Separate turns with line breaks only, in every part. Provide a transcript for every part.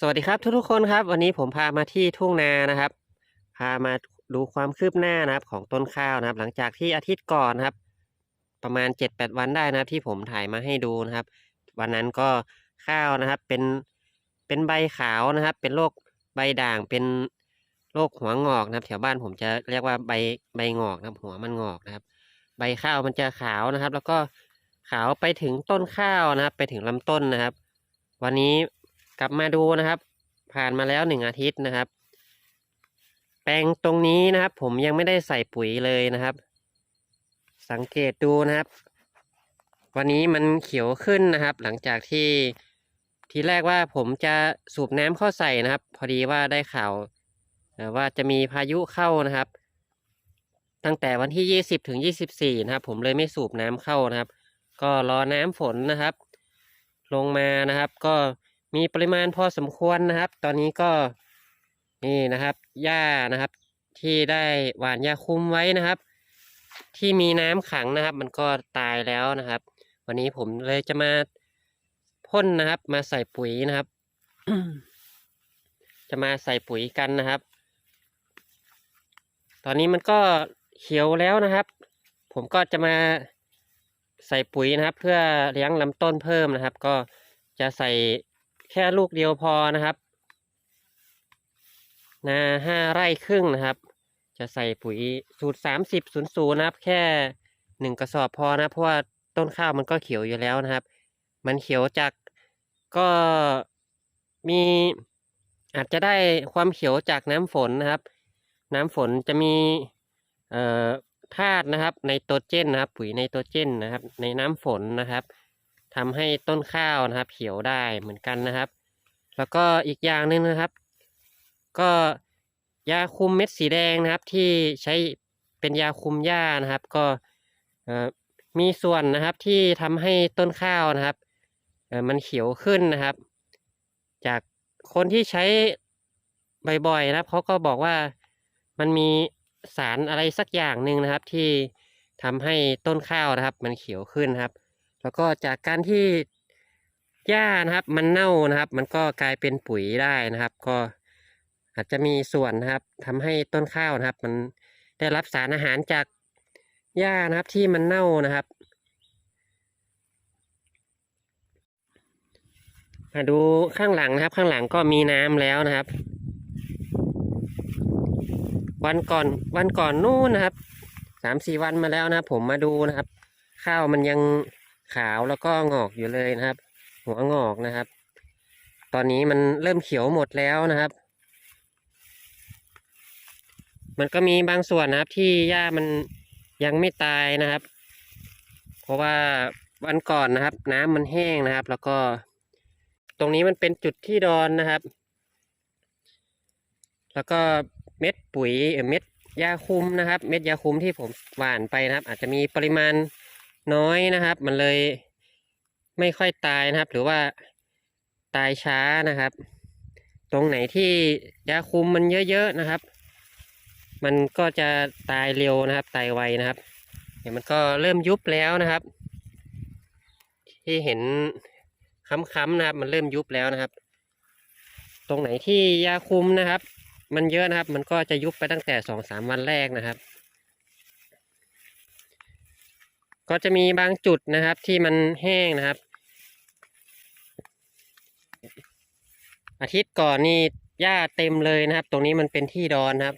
สวัสดีครับทุกๆคนครับ วันนี้ผมพามาที่ทุ่งนานะครับ พามาดูความคืบหน้านะครับของต้นข้าวนะครับ หลังจากที่อาทิตย์ก่อนนะครับ ประมาณเจ็ดแปดวันได้นะครับ ที่ผมถ่ายมาให้ดูนะครับ วันนั้นก็ข้าวนะครับเป็นเป็นใบขาวนะครับ เป็นโรคใบด่างเป็นโรคหัวงอกนะครับ แถวบ้านผมจะเรียกว่าใบใบงอกนะครับ หัวมันงอกนะครับ ใบข้าวมันจะขาวนะครับ แล้วก็ขาวไปถึงต้นข้าวนะครับ ไปถึงลำต้นนะครับ วันนี้ กลับมาดูนะครับ ผ่านมาแล้วหนึ่งอาทิตย์นะครับ แปลงตรงนี้นะครับ ผมยังไม่ได้ใส่ปุ๋ยเลยนะครับ สังเกตดูนะครับ วันนี้มันเขียวขึ้นนะครับ หลังจากที่ทีแรกว่าผมจะสูบน้ำเข้าใส่นะครับ พอดีว่าได้ข่าวว่าจะมีพายุเข้านะครับ ตั้งแต่วันที่ยี่สิบถึงยี่สิบสี่นะครับ ผมเลยไม่สูบน้ำเข้านะครับ ก็รอน้ำฝนนะครับ ลงมานะครับ ก็ มีปริมาณพอสมควรนะครับ ตอนนี้ก็นี่นะครับหญ้านะครับ ที่ได้หว่านยาคุมไว้นะครับ ที่มีน้ำขังนะครับ มันก็ตายแล้วนะครับ วันนี้ผมเลยจะมาพ่นนะครับ มาใส่ปุ๋ยนะครับ จะมาใส่ปุ๋ยกันนะครับ ตอนนี้มันก็เขียวแล้วนะครับ ผมก็จะมาใส่ปุ๋ยนะครับ เพื่อเลี้ยงลำต้นเพิ่มนะครับ ก็จะใส่ แค่ลูกเดียวพอนะครับนาห้าไร่ครึ่งนะครับ จะใส่ปุ๋ยสูตรสามสิบศูนย์ศูนย์นะครับ แค่หนึ่งกระสอบพอนะเพราะว่าต้นข้าวมันก็เขียวอยู่แล้วนะครับ มันเขียวจากก็มีอาจจะได้ความเขียวจากน้ำฝนนะครับ น้ำฝนจะมีเอ่อธาตุนะครับไนโตรเจนนะครับ ปุ๋ยไนโตรเจนนะครับ ในน้ำฝนนะครับ ทำให้ต้นข้าวนะครับ เขียวได้เหมือนกันนะครับ แล้วก็อีกอย่างหนึ่งนะครับ ก็ยาคุมเม็ดสีแดงนะครับ ที่ใช้เป็นยาคุมหญ้านะครับ ก็มีส่วนนะครับที่ทำให้ต้นข้าวนะครับมันเขียวขึ้นนะครับ จากคนที่ใช้บ่อยๆนะครับเขาก็บอกว่ามันมีสารอะไรสักอย่างหนึ่งนะครับ ที่ทำให้ต้นข้าวนะครับ มันเขียวขึ้นนครับ แล้วก็จากการที่หญ้านะครับ มันเน่านะครับ มันก็กลายเป็นปุ๋ยได้นะครับ ก็อาจจะมีส่วนนะครับทำให้ต้นข้าวนะครับ มันได้รับสารอาหารจากหญ้านะครับที่มันเน่านะครับ มาดูข้างหลังนะครับ ข้างหลังก็มีน้ำแล้วนะครับ วันก่อนวันก่อนนู่นนะครับสามสี่วันมาแล้วนะผมมาดูนะครับ ข้าวมันยัง ขาวแล้วก็งอกอยู่เลยนะครับ หัวงอกนะครับ ตอนนี้มันเริ่มเขียวหมดแล้วนะครับ มันก็มีบางส่วนนะครับ ที่หญ้ามันยังไม่ตายนะครับ เพราะว่าวันก่อนนะครับ น้ำมันแห้งนะครับ แล้วก็ ตรงนี้มันเป็นจุดที่ดอนนะครับ แล้วก็เม็ดปุ๋ยเอ่อเม็ดยาคุมนะครับ เม็ดยาคุมที่ผมหว่านไปนะครับ อาจจะมีปริมาณ น้อยนะครับ มันเลยไม่ค่อยตายนะครับ หรือว่าตายช้านะครับ ตรงไหนที่ยาคุมมันเยอะๆนะครับ มันก็จะตายเร็วนะครับ ตายไวนะครับเดี๋ยวมันก็เริ่มยุบแล้วนะครับ ที่เห็นค้ำๆนะครับ มันเริ่มยุบแล้วนะครับ ตรงไหนที่ยาคุมนะครับ มันเยอะนะครับ มันก็จะยุบไปตั้งแต่สองสามวันแรกนะครับ ก็จะมีบางจุดนะครับที่มันแห้งนะครับ อาทิตย์ก่อนนี่หญ้าเต็มเลยนะครับ ตรงนี้มันเป็นที่ดอนครับ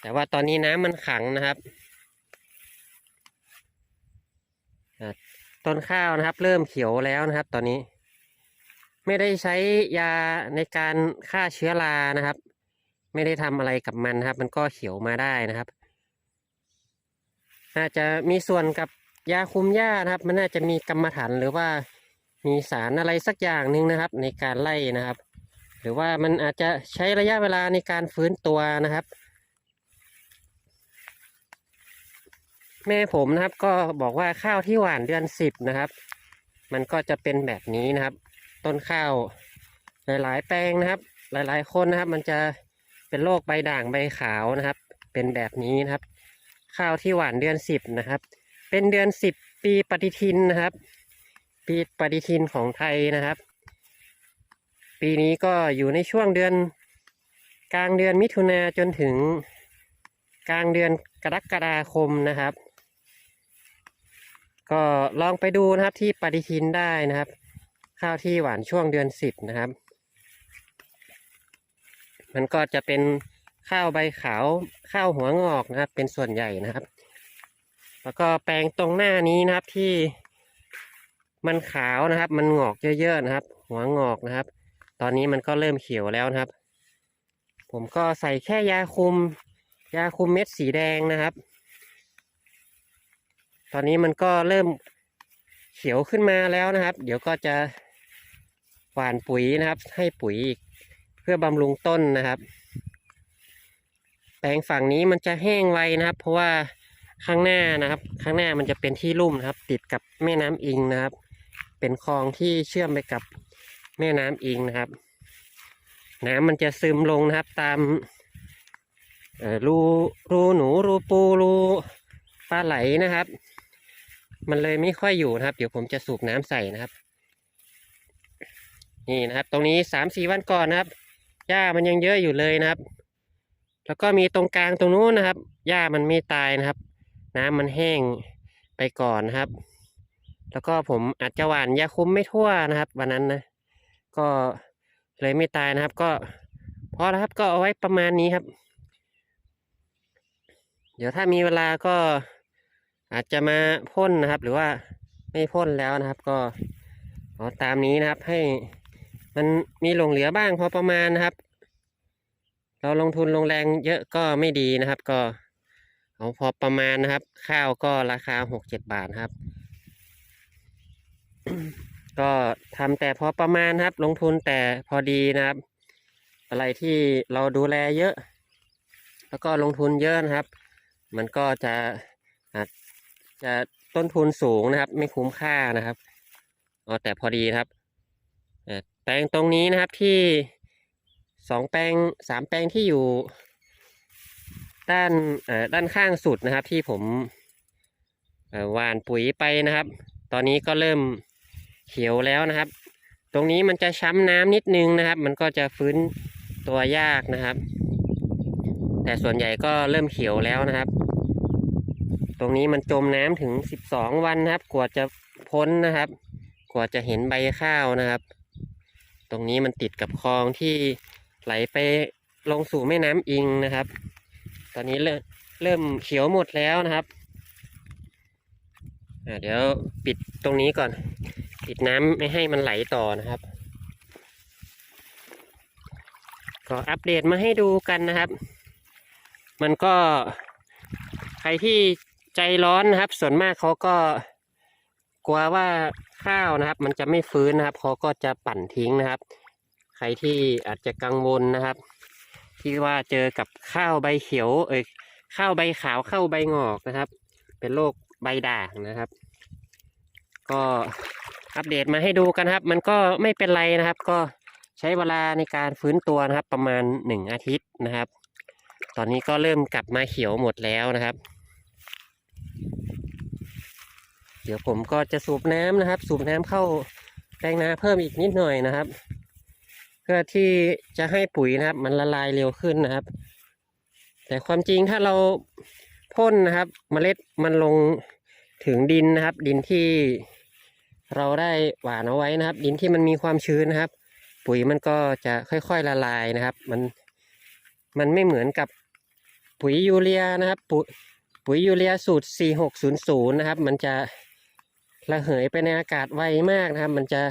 แต่ว่าตอนนี้น้ำมันขังนะครับต้นข้าวนะครับ เริ่มเขียวแล้วนะครับ ตอนนี้ ไม่ได้ใช้ยาในการฆ่าเชื้อรานะครับ ไม่ได้ทำอะไรกับมันนะครับ มันก็เขียวมาได้นะครับ น่าจะมีส่วนกับยาคุมหญ้านะครับ มันน่าจะมีกรรมฐานหรือว่ามีสารอะไรสักอย่างหนึ่งนะครับ ในการไล่นะครับ หรือว่ามันอาจจะใช้ระยะเวลาในการฟื้นตัวนะครับ แม่ผมนะครับก็บอกว่าข้าวที่หว่านเดือนสิบนะครับ มันก็จะเป็นแบบนี้นะครับ ต้นข้าวหลายๆ แปลงนะครับ หลายๆ คนนะครับ มันจะเป็นโรคใบด่างใบขาวนะครับ เป็นแบบนี้นะครับ ข้าวที่หว่านเดือนสิบนะครับ เป็นเดือนสิบปีปฏิทินนะครับ ปีปฏิทินของไทยนะครับ ปีนี้ก็อยู่ในช่วงเดือน กลางเดือนมิถุนาจนถึงกลางเดือนกรกฎาคมนะครับ ก็ลองไปดูนะครับที่ปฏิทินได้นะครับ ข้าวที่หวานช่วงเดือนสิบนะครับ มันก็จะเป็น ข้าวใบขาว ข้าวหัวงอกนะครับ เป็นส่วนใหญ่นะครับ แล้วก็แปลงตรงหน้านี้นะครับที่มันขาวนะครับ มันงอกเยอะๆนะครับ หัวงอกนะครับ ตอนนี้มันก็เริ่มเขียวแล้วนะครับ ผมก็ใส่แค่ยาคุม ยาคุมเม็ดสีแดงนะครับ ตอนนี้มันก็เริ่มเขียวขึ้นมาแล้วนะครับ เดี๋ยวก็จะหว่านปุ๋ยนะครับ ให้ปุ๋ยอีกเพื่อบำรุงต้นนะครับ แปลงฝั่งนี้มันจะแห้งไวนะครับ เพราะว่าข้างหน้านะครับ ข้างหน้ามันจะเป็นที่ลุ่มนะครับ ติดกับแม่น้ำอิงนะครับ เป็นคลองที่เชื่อมไปกับแม่น้ำอิงนะครับ น้ำมันจะซึมลงนะครับ ตามรูรูหนูรูปูรูปลาไหลนะครับ มันเลยไม่ค่อยอยู่นะครับ เดี๋ยวผมจะสูบน้ำใส่นะครับ นี่นะครับ ตรงนี้สามสี่วันก่อนนะครับหญ้ามันยังเยอะอยู่เลยนะครับ แล้วก็มีตรงกลางตรงนู้นนะครับ หญ้ามันไม่ตายนะครับ น้ำมันแห้งไปก่อนนะครับ แล้วก็ผมอาจจะหว่านยาคุมไม่ทั่วนะครับ วันนั้นนะ ก็เลยไม่ตายนะครับ ก็พอแล้วครับก็เอาไว้ประมาณนี้ครับ เดี๋ยวถ้ามีเวลาก็อาจจะมาพ่นนะครับ หรือว่าไม่พ่นแล้วนะครับ ก็เอาตามนี้นะครับให้มันมีหลงเหลือบ้างพอประมาณนะครับ เราลงทุนลงแรงเยอะก็ไม่ดีนะครับ ก็เอาพอประมาณนะครับ ข้าวก็ราคาหกเจ็ดบาทครับ ก็ทำแต่พอประมาณครับ ลงทุนแต่พอดีนะครับ อะไรที่เราดูแลเยอะ แล้วก็ลงทุนเยอะนะครับ มันก็จะอาจจะต้นทุนสูงนะครับ ไม่คุ้มค่านะครับเอาแต่พอดีครับเอ่อแปลงตรงนี้นะครับที่ สองแปลงสามแปลงที่อยู่ ด้านด้านข้างสุดนะครับ ที่ผมหว่านปุ๋ยไปนะครับ ตอนนี้ก็เริ่มเขียวแล้วนะครับ ตรงนี้มันจะช้ำน้ำนิดนึงนะครับ มันก็จะฟื้นตัวยากนะครับ แต่ส่วนใหญ่ก็เริ่มเขียวแล้วนะครับ ตรงนี้มันจมน้ำถึงสิบสองวันนะครับ กว่าจะพ้นนะครับ กว่าจะเห็นใบข้าวนะครับ ตรงนี้มันติดกับคลองที่ ไหลไปลงสู่แม่น้ำอิงนะครับ ตอนนี้เริ่มเริ่มเขียวหมดแล้วนะครับเดี๋ยวปิดตรงนี้ก่อน ปิดน้ำไม่ให้มันไหลต่อนะครับ ก็อัปเดตมาให้ดูกันนะครับ มันก็ใครที่ใจร้อนนะครับ ส่วนมากเขาก็กลัวว่าข้าวนะครับ มันจะไม่ฟื้นนะครับเขาก็จะปั่นทิ้งนะครับ ใครที่อาจจะกังวลนะครับ ที่ว่าเจอกับข้าวใบเขียว เอ้ยข้าวใบขาวข้าวใบงอกนะครับ เป็นโรคใบด่างนะครับ ก็อัปเดตมาให้ดูกันครับ มันก็ไม่เป็นไรนะครับ ก็ใช้เวลาในการฟื้นตัวนะครับ ประมาณหนึ่งอาทิตย์นะครับ ตอนนี้ก็เริ่มกลับมาเขียวหมดแล้วนะครับ เดี๋ยวผมก็จะสูบน้ำนะครับ สูบน้ำเข้าแปลงนาเพิ่มอีกนิดหน่อยนะครับ พื่อที่จะให้ปุ๋ยนะครับ มันละลายเร็วขึ้นนะครับ แต่ความจริงถ้าเราพ่นนะครับเมล็ดมันลงถึงดินนะครับ ดินที่เราได้หว่านเอาไว้นะครับ ดินที่มันมีความชื้นนะครับ ปุ๋ยมันก็จะค่อยๆละลายนะครับ มันมันไม่เหมือนกับปุ๋ยยูเรียนะครับ ปุ๋ยปุ๋ยยูเรียสูตร 4600 นะครับ มันจะระเหยไปในอากาศไวมากนะครับ มันจะ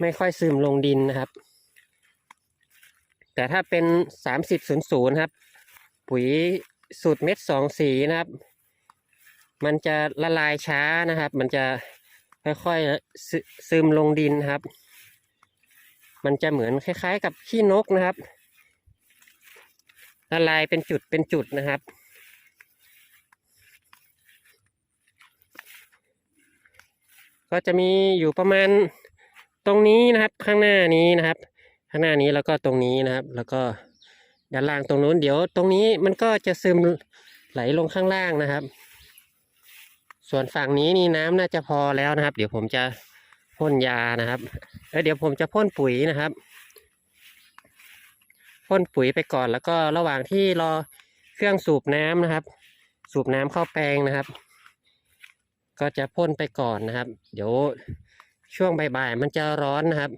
ไม่ค่อยซึมลงดินนะครับ แต่ถ้าเป็น3000ครับ ปุ๋ยสูตรเม็ดสองสีนะครับ มันจะละลายช้านะครับ มันจะค่อยๆซึมลงดินครับ มันจะเหมือนคล้าย ๆ กับขี้นกนะครับ ละลายเป็นจุดเป็นจุดนะครับก็จะมีอยู่ประมาณตรงนี้นะครับข้างหน้านี้นะครับางหน้านี้แล้วก็ตรงนี้นะครับ แล้วก็ด้านล่างตรงนู้นเดี๋ยวตรงนี้มันก็จะซึมไหลลงข้างล่างนะครับ ส่วนฝั่งนี้นี่น้ำน่าจะพอแล้วนะครับ เดี๋ยวผมจะพ่นยานะครับแล้วเดี๋ยวผมจะพ่นปุ๋ยนะครับพ่นปุ๋ยไปก่อนแล้วก็ระหว่างที่รอเครื่องสูบน้ำนะครับ สูบน้ำเข้าแปลงนะครับ ก็จะพ่นไปก่อนนะครับ เดี๋ยวช่วงบ่ายๆมันจะร้อนนะครับ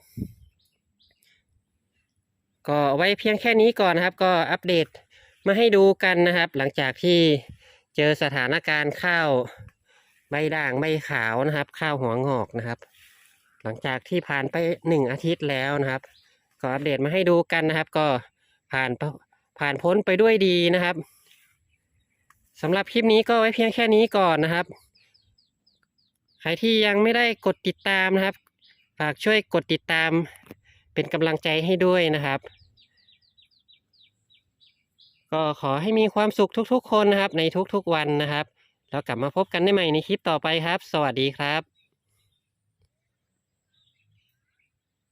ก็ไว้เพียงแค่นี้ก่อนนะครับ ก็อัปเดตมาให้ดูกันนะครับ หลังจากที่เจอสถานการณ์ข้าวใบด่างใบขาวนะครับ ข้าวหัวงอกนะครับ หลังจากที่ผ่านไปหนึ่งอาทิตย์แล้วนะครับ ก็อัปเดตมาให้ดูกันนะครับ ก็ผ่านผ่านพ้นไปด้วยดีนะครับสำหรับคลิปนี้ก็ไว้เพียงแค่นี้ก่อนนะครับ ใครที่ยังไม่ได้กดติดตามนะครับ ฝากช่วยกดติดตาม เป็นกำลังใจให้ด้วยนะครับ ก็ขอให้มีความสุขทุกๆ คนนะครับ ในทุกๆวันนะครับ แล้วกลับมาพบกันได้ใหม่ในคลิปต่อไปครับ สวัสดีครับ